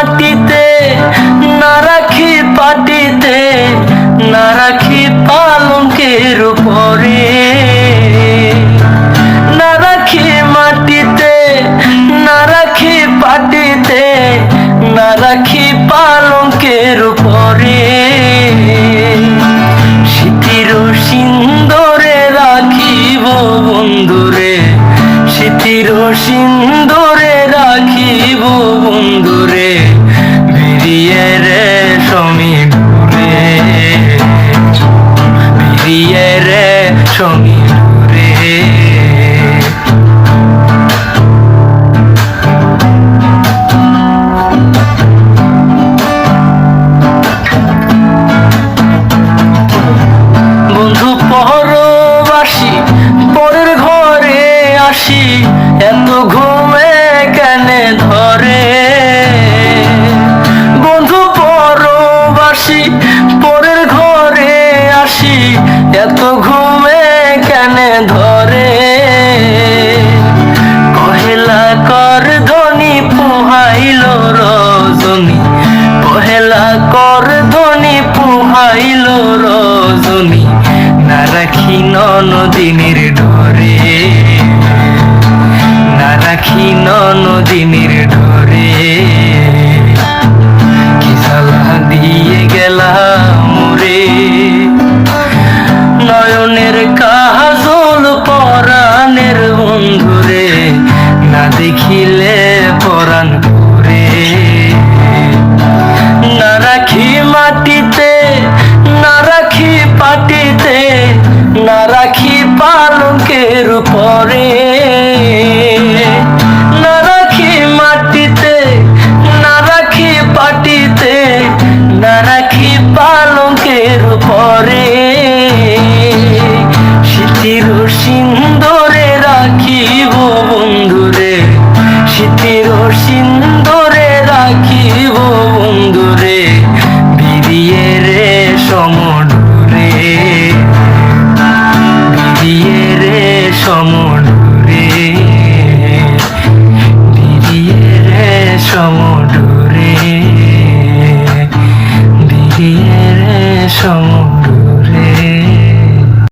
মাটিতে, না রাখি পাটিতে, না রাখি পালঙ্কের উপরে। না রাখি মাটিতে, না রাখি পাটিতে, না রাখি পালঙ্কের উপরে। স্মৃতির সিন্দরে রাখিব বন্ধুরে স্মৃতির সিন্দরে রাখিব বন্ধুরে। এত ঘুমে কেন ধরে? বন্ধু, পরবাসী, পরের ঘরে আসি। এত ঘুমে কেন ধরে? কহেলা কর ধনী পুহাইল রজনী। কহেলা কর ধনী পুহাইল রজনী। না রাখি নদিনের ডরে দেখিলে পরাণ পুরে না রাখি মাটিতে না রাখি পাটিতে না রাখি পালকের উপরে শীতির সিন্দরে রাখিব বন্ধুরে বিরিয়ে রে সমডুরে বিরিয়ে রে সমডুরে বিরিয়ে রে সমডুরে